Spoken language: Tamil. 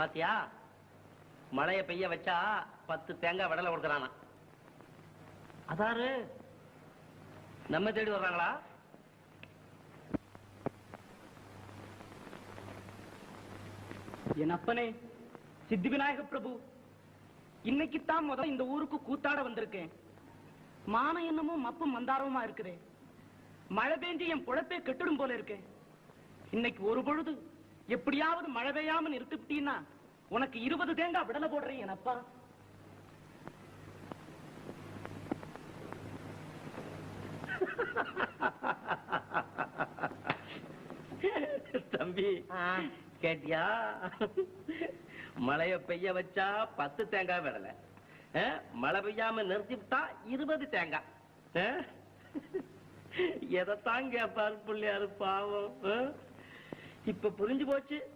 பாத்தியா? மழைய பெய்ய வச்சா பத்து தேங்காய் விடலை கொடுக்கறானா அதாரு நம்ம தேடி வர்றாங்களா? என் அப்பனே சித்தி விநாயக பிரபு இன்னைக்குத்தான் முதல் இந்த ஊருக்கு கூத்தாட வந்திருக்கேன். மானம் என்னமோ மப்பும் மந்தாரமா இருக்குதே. மழை பெஞ்சு என் பொழப்பே கெட்டுடும் போல இருக்கு. இன்னைக்கு ஒரு பொழுது எப்படியாவது மழை பெய்யாம நிறுத்திவிட்டீன்னா உனக்கு இருபது தேங்காய் விடல போடுறேன் என் அப்பா தம்பி கேட்டியா மழைய பெய்ய வச்சா பத்து தேங்காய் விடல? மழை பெய்யாம நிறுத்திவிட்டா இருபது தேங்காய்? எதைத்தான் கேப்பாரு பிள்ளையாரு பாவம்? இப்ப புரிஞ்சு போச்சு.